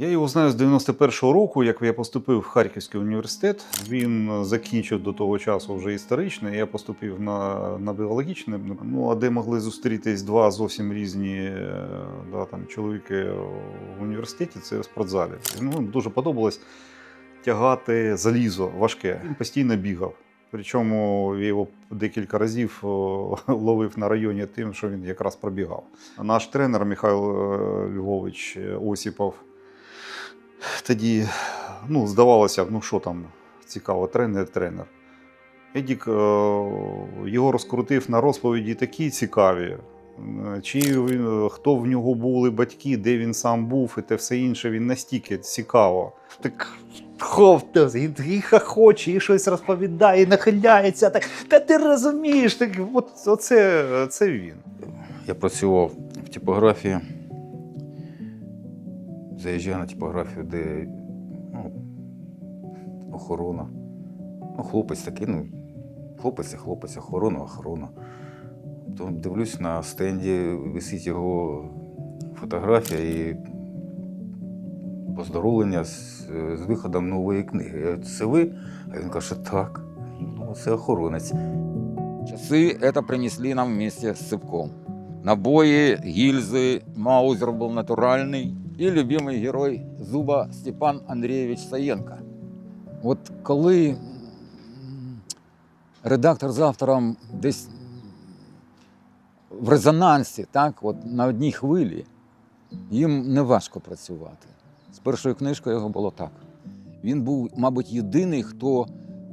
Я його знаю з 91-го року, як я поступив в Харківський університет. Він закінчив до того часу вже історичний. Я поступив на, на біологічне. Ну а де могли зустрітись два зовсім різні е, да, там, чоловіки в університеті, це в спортзалі. Ну, дуже подобалось тягати залізо важке. Він постійно бігав. Причому я його декілька разів ловив на районі тим, що він якраз пробігав. Наш тренер Михайло е, Львович Осіпов тоді ну, здавалося, ну що там цікаво, тренер, тренер. Едік е, його розкрутив на розповіді такі цікаві. Е, Чи він, хто в нього були батьки, де він сам був, і те все інше, він настільки цікаво. Так ховтас, і, і хохоче, і щось розповідає, і нахиляється. Так, та ти розумієш, так, от, оце, це він. Я працював в типографії. Заїжджаю на типографію, де ну, охорона. Ну, хлопець такий, ну, хлопець і хлопець, охорона, охорона. То дивлюсь на стенді, висить його фотографія і поздоровлення з, з виходом нової книги. Я, Це ви? А він каже, так. Ну, це охоронець. Часы это принесли нам вместе с цепком. Набои, гильзы, маузер был натуральный и любимый герой Зуба Степан Андрійович Саєнко. От коли редактор з автором десь в резонансі, так, от на одній хвилі, їм не важко працювати. З першою книжкою його було так. Він був, мабуть, єдиний, хто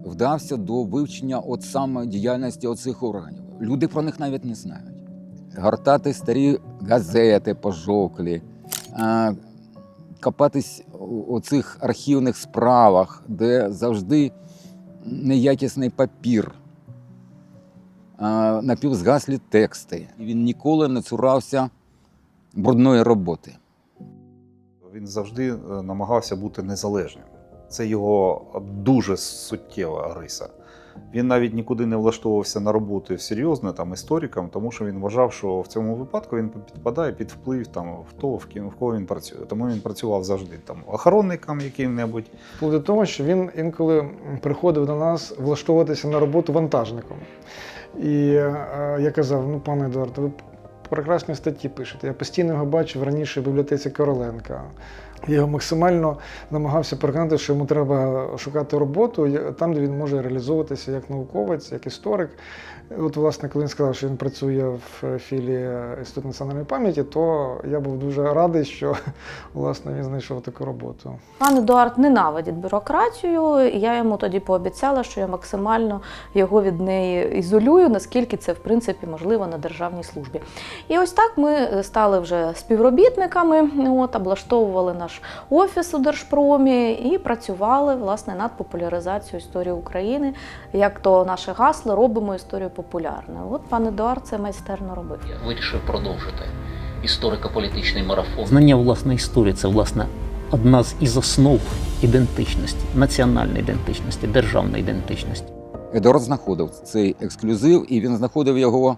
вдався до вивчення от саме діяльності оцих органів. Люди про них навіть не знають. Гортати старі газети пожоклі, а, копатись у цих архівних справах, де завжди неякісний папір, напівзгаслі тексти. І він ніколи не цурався брудної роботи. Він завжди е, намагався бути незалежним. Це його дуже суттєва риса. Він навіть нікуди не влаштовувався на роботу серйозно там істориком, тому що він вважав, що в цьому випадку він підпадає під вплив там в того, в ким в кого він працює. Тому він працював завжди там охоронником яким-небудь. Вплоть до того, що він інколи приходив до нас влаштовуватися на роботу вантажником. І е, я казав: ну, пане Едуард, ви прекрасні статті пишете. Я постійно його бачив раніше в бібліотеці Короленка. Його максимально намагався переконати, що йому треба шукати роботу там, де він може реалізовуватися як науковець, як історик. От, власне, коли він сказав, що він працює в філії Інституту національної пам'яті, то я був дуже радий, що власне він знайшов таку роботу. Пан Едуард ненавидить бюрократію, і я йому тоді пообіцяла, що я максимально його від неї ізолюю, наскільки це в принципі можливо на державній службі. І ось так ми стали вже співробітниками, от, облаштовували наш офіс у Держпромі і працювали власне над популяризацією історії України. Як то наше гасло робимо історію популярною. От пан Едуард це майстерно робив. Я вирішив продовжити історико-політичний марафон. Знання власної історії це власне одна з із основ ідентичності, національної ідентичності, державної ідентичності. Едуард знаходив цей ексклюзив, і він знаходив його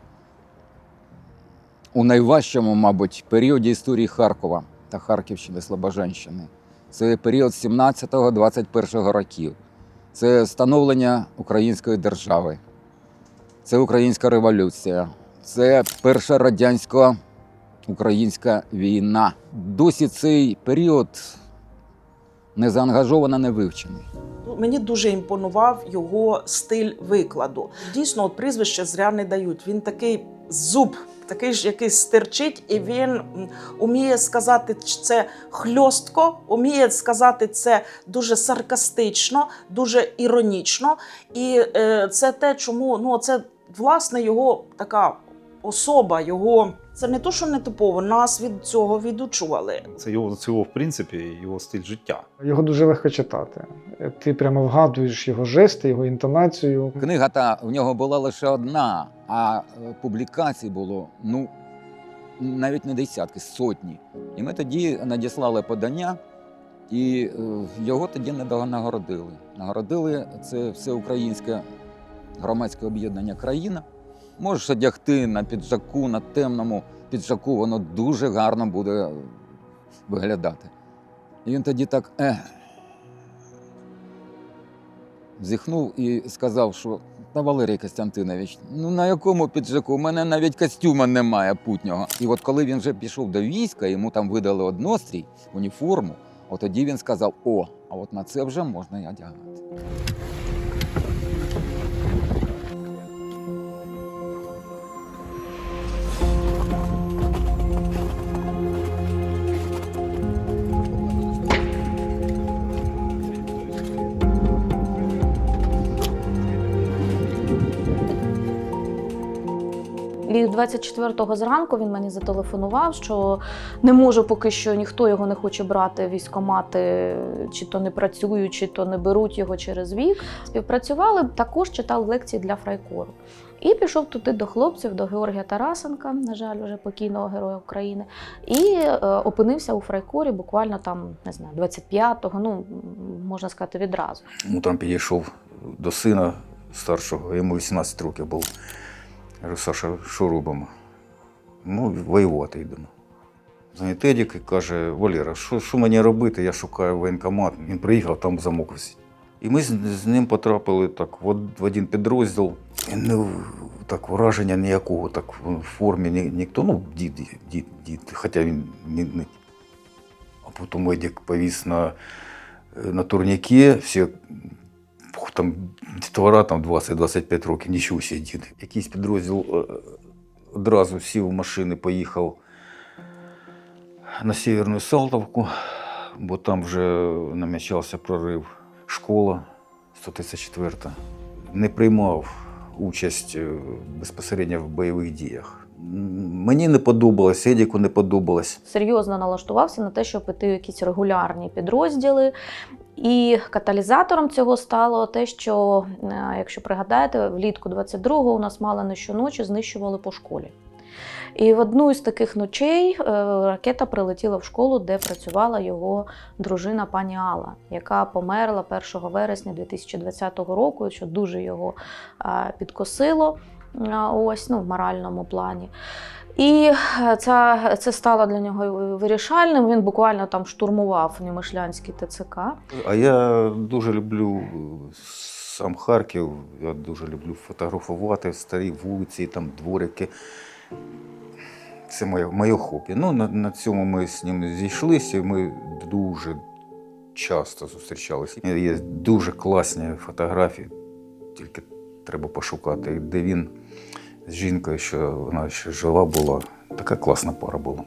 у найважчому, мабуть, періоді історії Харкова та Харківщини, Слобожанщини. Це період 17-21 років. Це становлення української держави, це українська революція, це перша радянсько-українська війна. Досі цей період не заангажовано, не вивчений. Мені дуже імпонував його стиль викладу. Дійсно, от прізвище зря не дають. Він такий зуб, такий ж якийсь стирчить, і він уміє сказати це хльостко, уміє сказати це дуже саркастично, дуже іронічно. І е, це те, чому ну це власне його така особа, його. Це не то, що не типово, нас від цього відучували. Це його, це його в принципі, його стиль життя. Його дуже легко читати. Ти прямо вгадуєш його жести, його інтонацію. Книга та в нього була лише одна, а е, публікацій було ну навіть не десятки, сотні. І ми тоді надіслали подання, і е, його тоді недо- нагородили. Нагородили це всеукраїнське громадське об'єднання країна. Можеш одягти на піджаку, на темному піджаку, воно дуже гарно буде виглядати. І він тоді так е, зіхнув і сказав, що та Валерій Костянтинович, ну на якому піджаку? У мене навіть костюма немає путнього. І от коли він вже пішов до війська, йому там видали однострій, уніформу, от тоді він сказав: о, а от на це вже можна і одягати. І 24-го зранку він мені зателефонував, що не може поки що ніхто його не хоче брати військомати, чи то не працюють, чи то не беруть його через вік. Співпрацювали, також читав лекції для фрайкору. І пішов туди до хлопців, до Георгія Тарасенка, на жаль, вже покійного героя України, і е, опинився у фрайкорі буквально там, не знаю, 25-го, ну можна сказати, відразу. Утром підійшов до сина старшого, йому 18 років був. Кажу, Саша, що робимо? Ну, воювати йдемо. Дзвонить Едік і каже, Валера, що, мені робити? Я шукаю воєнкомат. Він приїхав, там замок висить. І ми з, ним потрапили так, в, один підрозділ. Ну, так, враження ніякого, так в формі ні, ніхто, ну, дід, дід, дід, хоча він не, не. А потім Едік повіз на, на турніки, всі там дітвора там 20-25 років, нічого себе діти. Якийсь підрозділ е, одразу сів в машини, поїхав на Северну Салтовку, бо там вже намічався прорив. Школа 134 не приймав участь е, безпосередньо в бойових діях. Мені не подобалось, Едіку не подобалось. серйозно налаштувався на те, щоб іти якісь регулярні підрозділи. І каталізатором цього стало те, що, е, якщо пригадаєте, влітку 22-го у нас мало не щоночі знищували по школі. І в одну із таких ночей е, ракета прилетіла в школу, де працювала його дружина пані Алла, яка померла 1 вересня 2020 року, що дуже його е, підкосило ось, ну, в моральному плані. І це, це стало для нього вирішальним. Він буквально там штурмував Немишлянський ТЦК. А я дуже люблю е, сам Харків. Я дуже люблю фотографувати старі вулиці, там дворики. Це моє, моє хобі. Ну, на, на цьому ми з ним зійшлися, ми дуже часто зустрічалися. Є дуже класні фотографії, тільки треба пошукати, де він з жінкою, що вона ще жива була. Така класна пара була.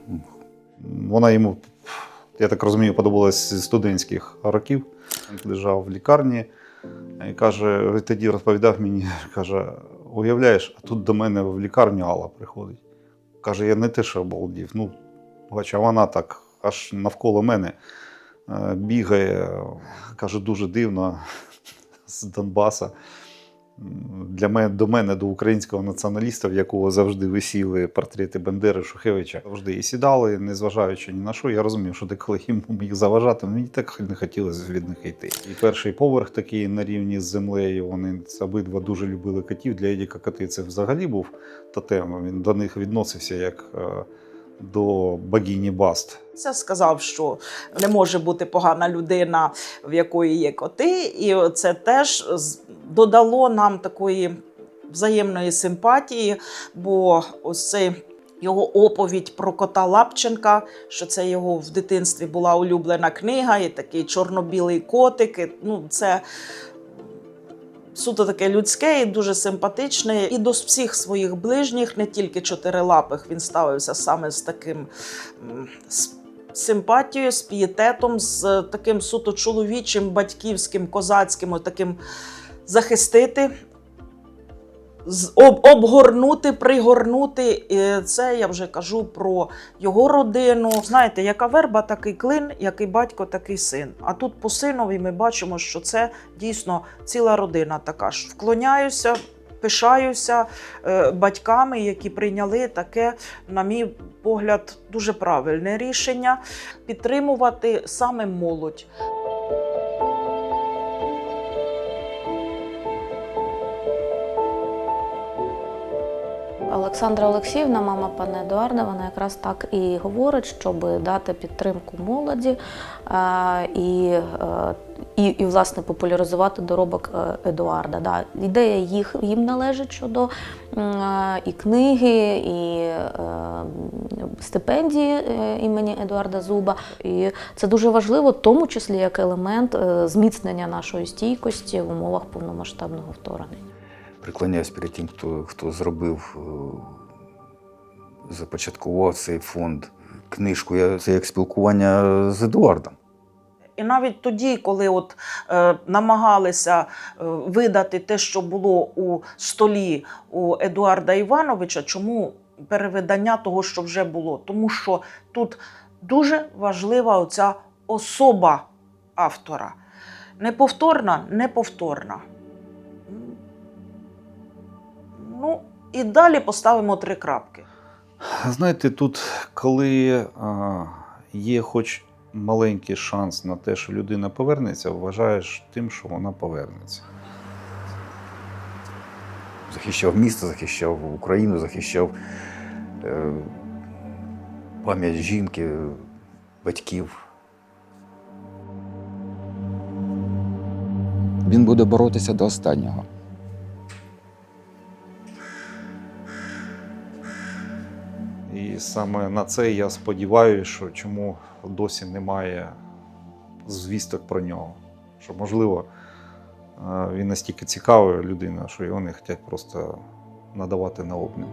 Вона йому, я так розумію, подобалась з студентських років. Він лежав в лікарні і каже, тоді розповідав мені, каже, уявляєш, а тут до мене в лікарню Алла приходить. Каже, я не те, що обалдів. Ну, бач, а вона так аж навколо мене е, бігає. Каже, дуже дивно з Донбаса. Для мене, до мене, до українського націоналіста, в якого завжди висіли портрети Бендери Шухевича, завжди і сідали, незважаючи ні на що. Я розумів, що деколи їм міг заважати, мені так не хотілося від них йти. І перший поверх такий на рівні з землею. Вони обидва дуже любили котів. Для Едіка коти це взагалі був тотем. Він до них відносився як е, до богині Баст. Це сказав, що не може бути погана людина, в якої є коти, і це теж додало нам такої взаємної симпатії, бо ось цей його оповідь про кота Лапченка, що це його в дитинстві була улюблена книга, і такий чорно-білий котик. і, Ну, це суто таке людське і дуже симпатичне. І до всіх своїх ближніх, не тільки чотирилапих, він ставився саме з таким симпатією, з пієтетом, з таким суто чоловічим, батьківським, козацьким, таким захистити. Об, обгорнути, пригорнути. Це я вже кажу про його родину. Знаєте, яка верба, такий клин, який батько, такий син. А тут по синові ми бачимо, що це дійсно ціла родина така ж. Вклоняюся, пишаюся е, батьками, які прийняли таке, на мій погляд, дуже правильне рішення підтримувати саме молодь. Олександра Олексіївна, мама пана Едуарда, вона якраз так і говорить, щоб дати підтримку молоді е, і, е, і, і власне популяризувати доробок е, Едуарда. Да. Ідея їх їм належить щодо і книги, і стипендії імені Едуарда Зуба. І це дуже важливо, в тому числі як елемент зміцнення нашої стійкості в умовах повномасштабного вторгнення. Приклоняюсь перед тим, хто, хто зробив, е, започаткував цей фонд. Книжку я це як спілкування з Едуардом. І навіть тоді, коли от, е, намагалися е, видати те, що було у столі у Едуарда Івановича, чому перевидання того, що вже було? Тому що тут дуже важлива оця особа автора. Неповторна, неповторна. Ну, і далі поставимо три крапки. Знаєте, тут, коли а, є хоч маленький шанс на те, що людина повернеться, вважаєш тим, що вона повернеться. Захищав місто, захищав Україну, захищав е, пам'ять жінки, батьків. Він буде боротися до останнього. І саме на це я сподіваюся, що чому досі немає звісток про нього. Що, можливо, е, він настільки цікавий людина, що його не хочуть просто надавати на обмін.